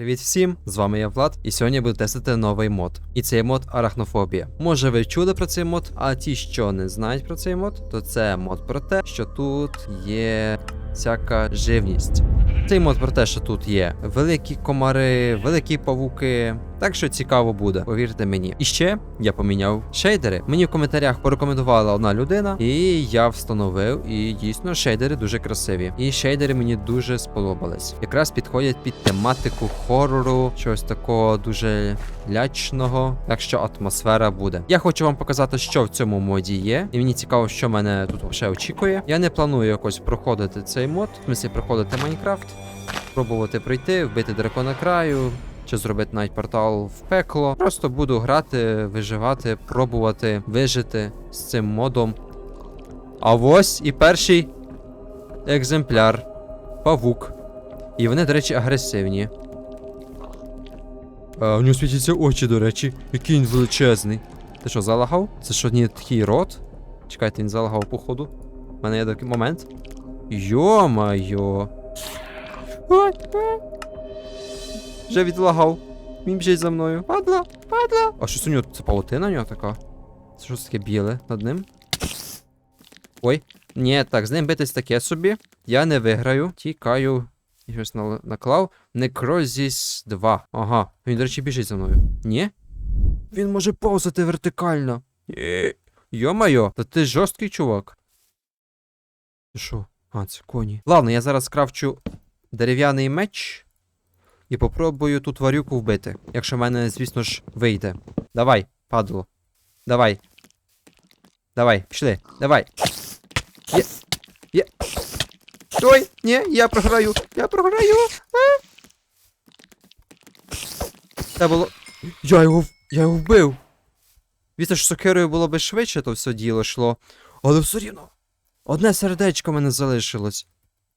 Привіт всім! З вами я Влад, і сьогодні я буду тестити новий мод. І цей мод арахнофобія. Може ви чули про цей мод, а ті, що не знають про цей мод, то це мод про те, що тут є всяка живність. Цей мод про те, що тут є великі комари, великі павуки. Так що цікаво буде, повірте мені. І ще я поміняв шейдери. Мені в коментарях порекомендувала одна людина, і я встановив. І дійсно шейдери дуже красиві. І шейдери мені дуже сподобались. Якраз підходять під тематику хорору, чогось такого дуже лячного. Так що атмосфера буде. Я хочу вам показати, що в цьому моді є. І мені цікаво, що мене тут ще очікує. Я не планую якось проходити цей мод, в смысле проходити Майнкрафт, пробувати пройти, вбити дракона краю. Чи зробити навіть портал в пекло. Просто буду грати, виживати, пробувати вижити з цим модом. А ось і перший екземпляр. Павук. І вони, до речі, агресивні. А, у нього світяться очі, до речі. Який він величезний. Ти що, залагав? Це що, не такий рот? Чекайте, він залагав, походу. У мене є такий момент. Йо-майо. Ой. Вже відлагав. Він біжить за мною. Падла, падла. А щось у нього це павутина у нього така? Це щось таке біле над ним? Ой. Ні, так, з ним битись таке собі. Я не виграю. Тікаю. І Щось нал- наклав. Некрозіс 2. Ага. Він, до речі, біжить за мною. Ні? Він може повзати вертикально. Йо-майо, та ти жорсткий чувак. Ти що? А, це коні. Ладно, я зараз крафчу дерев'яний меч. І попробую ту тварюку вбити. Якщо в мене, звісно ж, вийде. Давай, падло. Давай. Давай, пішли. Давай. Є. Є. Ой, ні, я програю. Я програю. А? Це було. Я його. Я його вбив. Звісно ж, сокирою було би швидше, то все діло йшло. Але все рівно. Одне сердечко мене залишилось.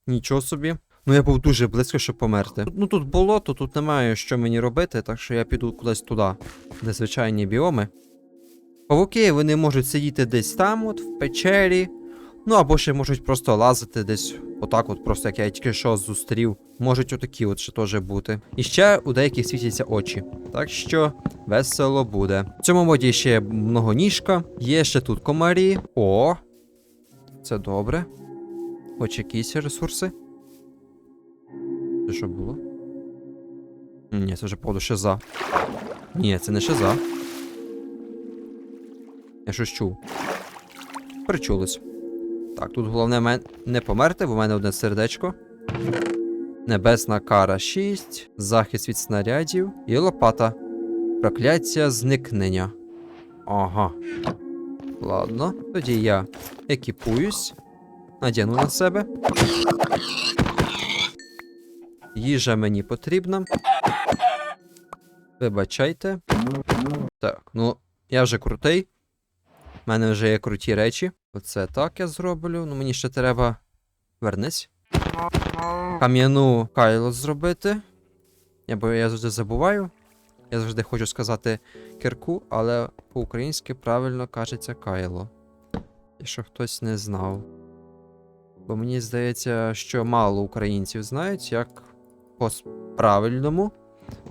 Нічого собі. Ну я був дуже близько, щоб померти. Ну тут болото, тут немає що мені робити, так що я піду кудись туди, де звичайні біоми. Павуки вони можуть сидіти десь там, от, в печері. Ну або ще можуть просто лазити десь отак, от, просто як я тільки що зустрів. Можуть отакі от ще теж бути. І ще у деяких світяться очі. Так що весело буде. В цьому моді ще многоніжка. Є ще тут комарі. О! Це добре. Хоч якісь ресурси. Що було? Ні, це вже походу шиза. Ні, це не шиза. Я щось чув. Причулось. Так, тут головне не померти, бо в мене одне сердечко. Небесна кара 6, захист від снарядів і лопата. Прокляття зникнення. Ага. Ладно, тоді я екіпуюсь, надягну на себе. Їжа мені потрібна. Вибачайте. Так, ну, я вже крутий. У мене вже є круті речі. Оце так я зроблю. Ну мені ще треба. Вернись. Кам'яну кайло зробити. Я, бо я завжди забуваю. Я завжди хочу сказати кирку, але по-українськи правильно кажеться кайло. Якщо хтось не знав. Бо мені здається, що мало українців знають, як по-правильному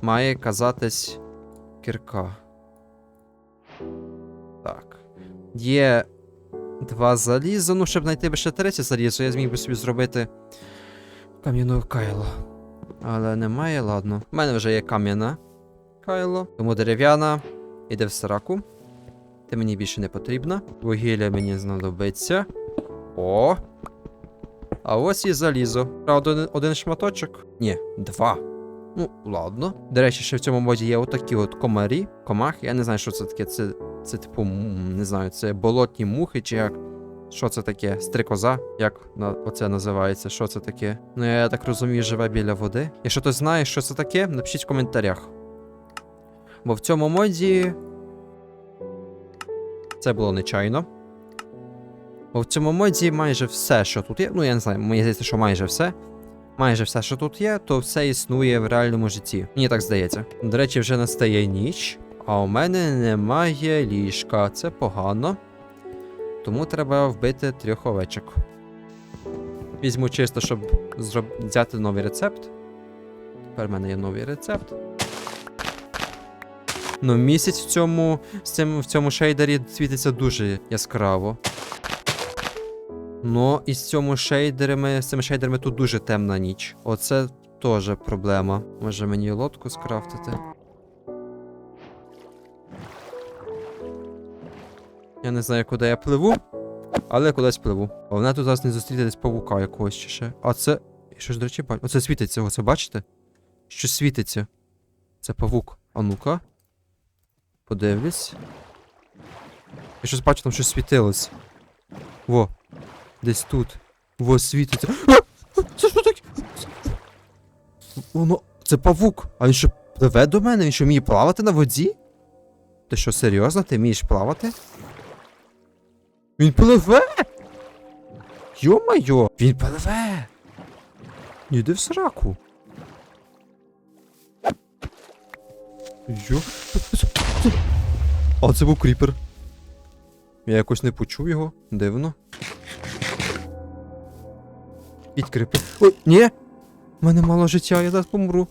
має казатись кірка. Так. Є два заліза. Ну, щоб знайти ще третє залізо, я зміг би собі зробити кам'яну кайло. Але немає, ладно. У мене вже є кам'яна кайло, тому дерев'яна іде в сраку. Ти мені більше не потрібна. Вугілля мені знадобиться. О! А ось і залізо. Правда, один, один шматочок? Ні, два. Ну, ладно. До речі, ще в цьому моді є отакі от комарі, комахи. Я не знаю, що це таке. Це, це типу, не знаю, це болотні мухи чи як. Що це таке? Стрикоза? Як оце називається? Що це таке? Ну, я так розумію, живе біля води. Якщо хтось знає, що це таке, напишіть в коментарях. Бо в цьому моді. Це було нечайно. Бо в цьому моді майже все, що тут є. Ну, я не знаю, мені здається, що майже все. Майже все, що тут є, то все існує в реальному житті. Мені так здається. До речі, вже настає ніч, а у мене немає ліжка. Це погано. Тому треба вбити трьох овечок. Візьму чисто, щоб зроб... взяти новий рецепт. Тепер в мене є новий рецепт. Ну, місяць в цьому, в цьому шейдері світиться дуже яскраво. Ну, і з цьому шейдерами, з цими шейдерами тут дуже темна ніч. Оце теж проблема. Може мені лодку скрафтити? Я не знаю, куди я пливу, але кудись пливу. Головне тут зараз не зустріти десь павука якогось чи ще. А це. Що ж, до речі, бачу? Оце світиться, оце бачите? Що світиться? Це павук. А ну-ка. Подивлюсь. Я щось бачу, там щось світилось. Во. Десь тут. Во, світиться. Це що таке? Воно. Це павук. А він що пливе до мене? Він що вміє плавати на воді? Ти що, серйозно? Ти вмієш плавати? Він пливе! Йо-майо! Він пливе! Іди в сраку. Йо. А це був кріпер. Я якось не почув його. Дивно. Відкріпи. Ой, ні! У мене мало життя, я зараз помру.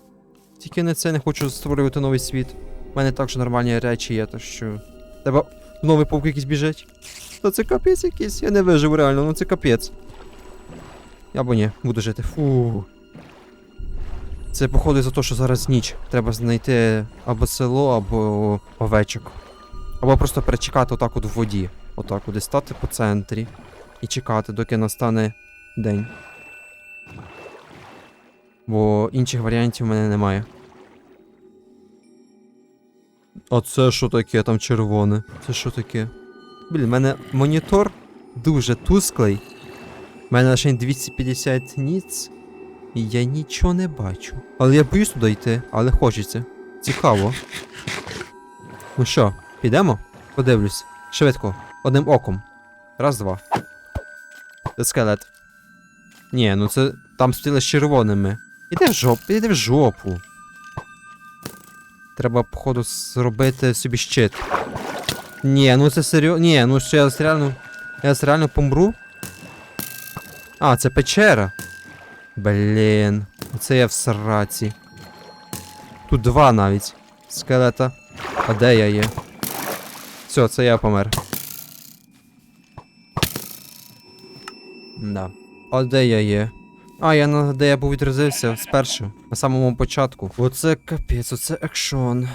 Тільки не це не хочу створювати новий світ. У мене також нормальні речі є, так що. Тебе новий паук якийсь біжить. Та це капець якийсь, я не виживу реально, ну це капець. Або ні, буду жити. Фу. Це походу за те, що зараз ніч. Треба знайти або село, або овечок. Або просто перечекати отак от в воді. Отак от і стати по центрі. І чекати, доки настане день. Бо інших варіантів в мене немає. А це що таке там червоне? Це що таке? Блін, в мене монітор дуже тусклий. У мене лише 250 ніц. І я нічого не бачу. Але я боюсь туди йти, але хочеться. Цікаво. Ну що, підемо? Подивлюсь. Швидко. Одним оком. Раз, два. Це скелет. Ні, ну це там стіли з червоними. Іди в жопу, іди в жопу. Треба, походу, зробити собі щит. Ні, ну це серйозно. Ні, ну що я реально. Я реально помру. А, це печера. Блін. Оце я в сраці. Тут два навіть. Скелета. А де я є? Все, це я помер. Да. А де я є? А, я на де я був відрозився спершу, на самому початку. Оце капець, оце екшон.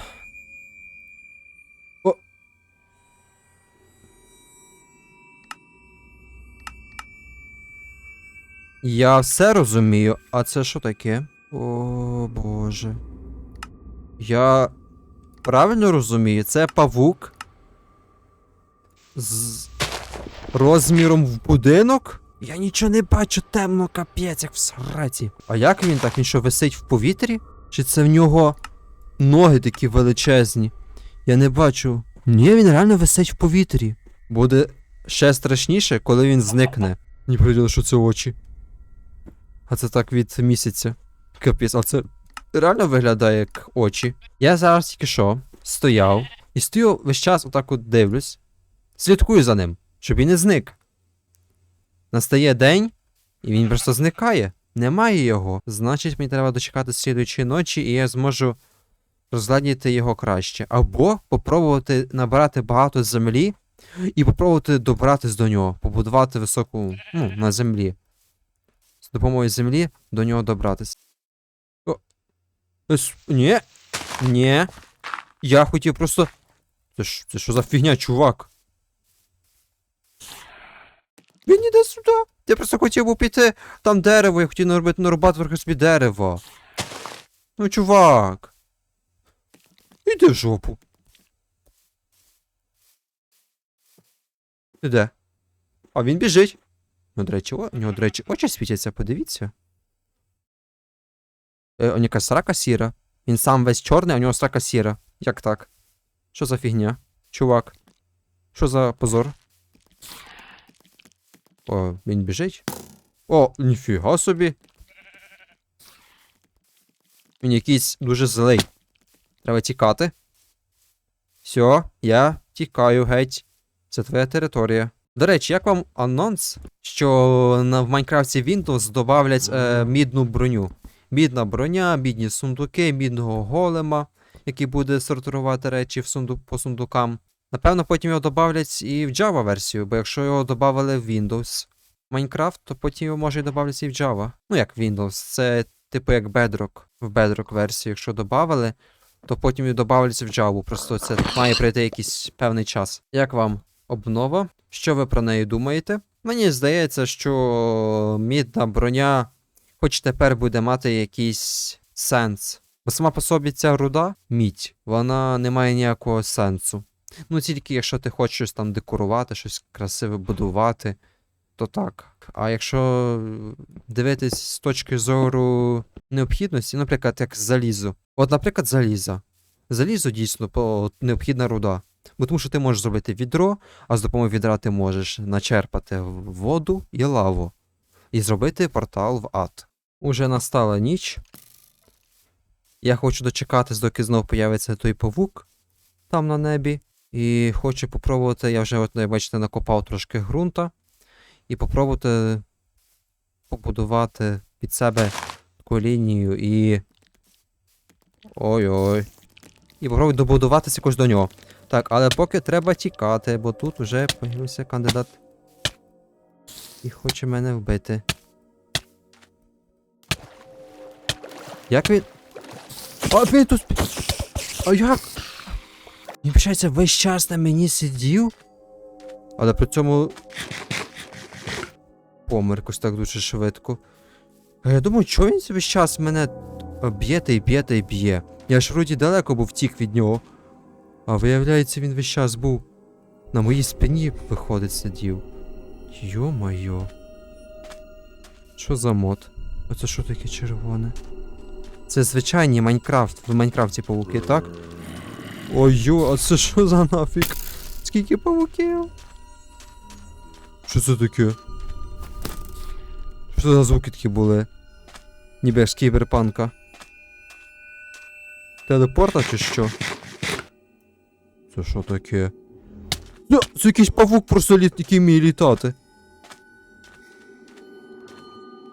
О. Я все розумію, а це що таке? О боже. Я правильно розумію, це павук з розміром в будинок? Я нічого не бачу, темно капець, як в сраці. А як він так? Він висить в повітрі? Чи це в нього ноги такі величезні? Я не бачу. Ні, він реально висить в повітрі. Буде ще страшніше, коли він зникне. Не приділо, що це очі. А це так від місяця. Капець, а це реально виглядає як очі. Я зараз тільки що стояв і стою весь час отак от дивлюсь. Слідкую за ним, щоб він не зник. Настає день, і він просто зникає. Немає його. Значить, мені треба дочекати слідуючої ночі, і я зможу розглядіти його краще. Або попробувати набирати багато землі і попробувати добратись до нього, побудувати високу, ну, на землі. З допомогою землі до нього добратися. О. Ні. Ні. Я хотів просто. Це що за фігня, чувак? Він іде сюди. Я просто хотів би піти там дерево, я хотів наробити нарубати трохи собі дерево. Ну, чувак. Іди в жопу. Ти? А він біжить. Ну, до речі, о, у нього, до речі, очі світяться, подивіться. Е, у нього срака сіра. Він сам весь чорний, а у нього срака сіра. Як так? Що за фігня? Чувак. Що за позор? О, він біжить. О, ніфіга собі. Він якийсь дуже злий. Треба тікати. Все, я тікаю геть. Це твоя територія. До речі, як вам анонс, що на, в Майнкрафті Windows добавлять е, мідну броню? бідна броня, бідні сундуки, бідного голема, який буде сортувати речі в сунду... по сундукам. Напевно, потім його додавлять і в Java версію, бо якщо його додавали в Windows Minecraft, то потім його може і додавлять і в Java. Ну як Windows, це типу як Bedrock. В Bedrock версію, якщо додавали, то потім і додавляться в Java. Просто це має пройти якийсь певний час. Як вам обнова? Що ви про неї думаєте? Мені здається, що мідна броня, хоч тепер буде мати якийсь сенс. Бо сама по собі ця руда, мідь, вона не має ніякого сенсу. Ну, тільки якщо ти хочеш щось там декорувати, щось красиве будувати, то так. А якщо дивитись з точки зору необхідності, наприклад, як залізо. От, наприклад, залізо. Залізо дійсно необхідна руда. Бо тому що ти можеш зробити відро, а з допомогою відра ти можеш начерпати воду і лаву. І зробити портал в ад. Уже настала ніч. Я хочу дочекатись, доки знов появиться той павук там на небі. І хочу попробувати, я вже, от, бачите, накопав трошки ґрунта. І попробувати побудувати під себе таку лінію і. Ой-ой. І попробую добудуватися якось до нього. Так, але поки треба тікати, бо тут вже появився кандидат. І хоче мене вбити. Як він. А він тут. А як? Він почається весь час на мені сидів. Але при цьому. Помер якось так дуже швидко. А я думаю, чого він весь час мене б'є та й б'є та й б'є. Я ж вроді далеко був втік від нього. А виявляється, він весь час був на моїй спині, виходить, сидів. Йо-майо. Що за мод? Оце що таке червоне? Це звичайний Майнкрафт. В Майнкрафті павуки, так? Ой-йо, а це що за нафіг? Скільки павуків? Що це таке? Що за звуки такі були? Ніби з кіберпанка. Телепорта чи що? Це що таке? Ну, це якийсь павук просто літ, який вміє літати.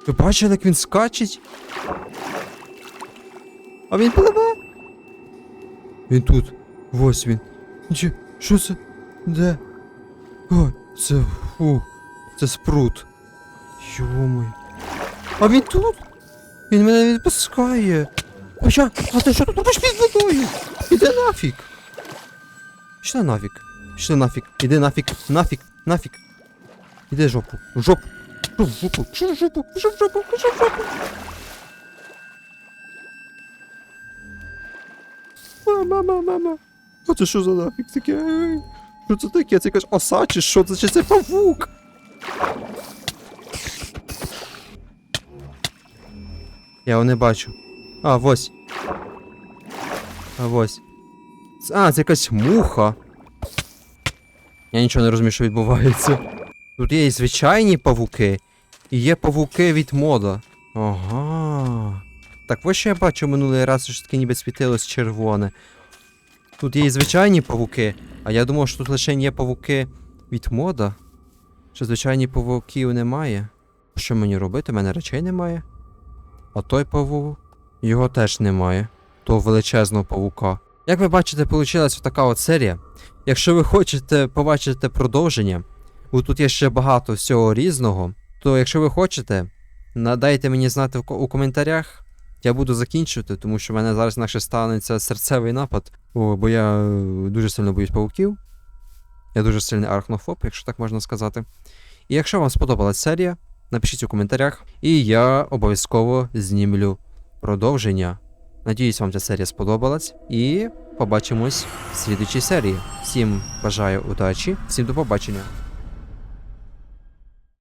Ви бачили, як він скачить? А він пливе? Він тут. Ось він. Чи, що це? Де? О, це. Фу. Це спрут. Йомай. А він тут? Він мене відпускає. Хоча, а ти що тут робиш під водою? Іди нафіг. Пішли нафіг. Пішли нафіг. Іди нафіг. Нафіг. Нафіг. Іди жопу. В жопу. Що в жопу? В жопу? Жопу? В жопу? Мама, мама, мама. А це що за нафіг таке? Що це таке? Це якась оса чи що? Це чи це павук? Я його не бачу. А, ось. А ось. А, це якась муха. Я нічого не розумію, що відбувається. Тут є і звичайні павуки, і є павуки від мода. Ага. Так ось що я бачив минулий раз, що таке ніби світилось червоне. Тут є і звичайні павуки, а я думав, що тут лише є павуки від мода. Що звичайні павуків немає. Що мені робити? У мене речей немає. А той павук, його теж немає. Того величезного павука. Як ви бачите, вийшла така от серія. Якщо ви хочете побачити продовження, бо тут є ще багато всього різного, то якщо ви хочете, надайте мені знати у коментарях. Я буду закінчувати, тому що в мене зараз наше станеться серцевий напад. Бо я е, дуже сильно боюсь павуків. Я дуже сильний арахнофоб, якщо так можна сказати. І якщо вам сподобалась серія, напишіть у коментарях, і я обов'язково знімлю продовження. Надіюсь, вам ця серія сподобалась. І побачимось в слідучій серії. Всім бажаю удачі, всім до побачення.